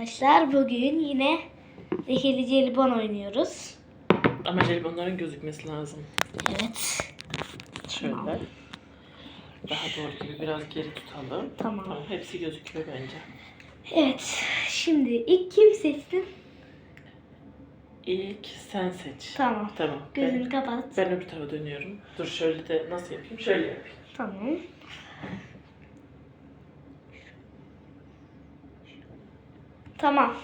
Arkadaşlar bugün yine zehirli jelibon oynuyoruz. Ama jelibonların gözükmesi lazım. Evet. Şöyle. Daha doğru gibi biraz geri tutalım. Tamam. hepsi gözüküyor bence. Evet. Şimdi ilk kim seçsin? İlk sen seç. Tamam. Tamam. Gözünü Ben, kapat. ben öbür tarafa dönüyorum. Dur şöyle de nasıl yapayım? Şöyle yapayım. Tamam. Tamam.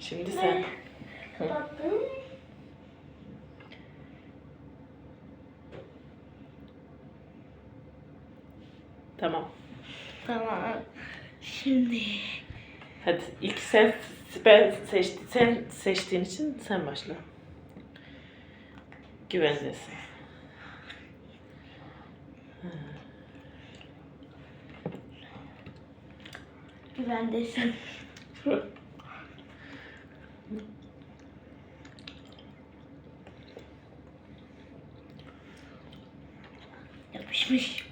Şimdi sen. Kapattım. Tamam. Tamam. Şimdi Hadi ilk sen ben seçti, sen seçtiğin için sen başla. Güvendesin. Güvendesin. Yapışmış.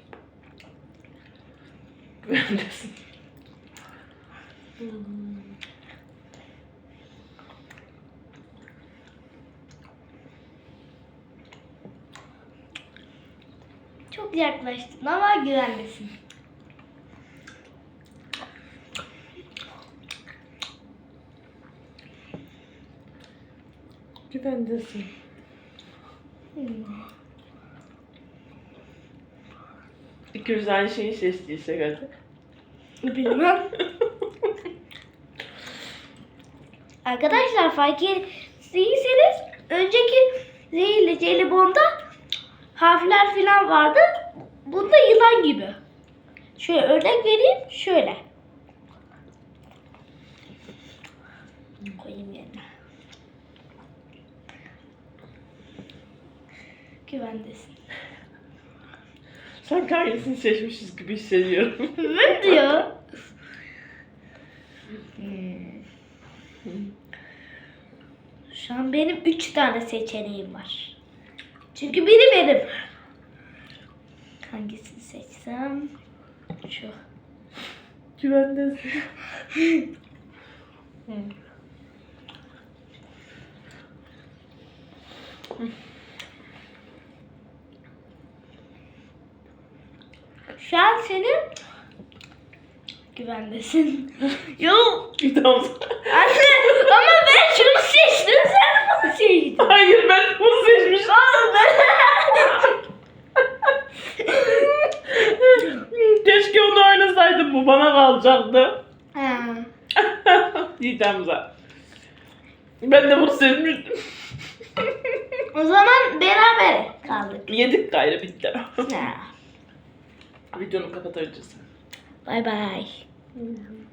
Güvendesin. Çok yaklaştın ama güvendesin. Güvendesin. İkimiz aynı şeyi seçtiysek hadi. Bilmem. Arkadaşlar fark ettiyseniz önceki zehirli jelibonda harfler falan vardı. Bunda yılan gibi. Şöyle örnek vereyim. Şöyle. Koyayım yerine. Güvendesin. Sanki hangisini seçmişiz gibi hissediyorum. Ne diyor? Şu an benim üç tane seçeneğim var. Çünkü biri benim. Hangisini seçsem? Şu. Güvendesin. Şu an senin güvendesin. Yok. tamam. Anne ama ben şunu seçtim sen bunu seçtin. Hayır ben bunu seçmişim. Keşke onu oynasaydım bu bana kalacaktı. Ha. Diyeceğim zaten. Ben de bunu seçmiştim. O zaman beraber kaldık. Yedik gayrı bitti. Videonu kapatabilirsin. Bye bye.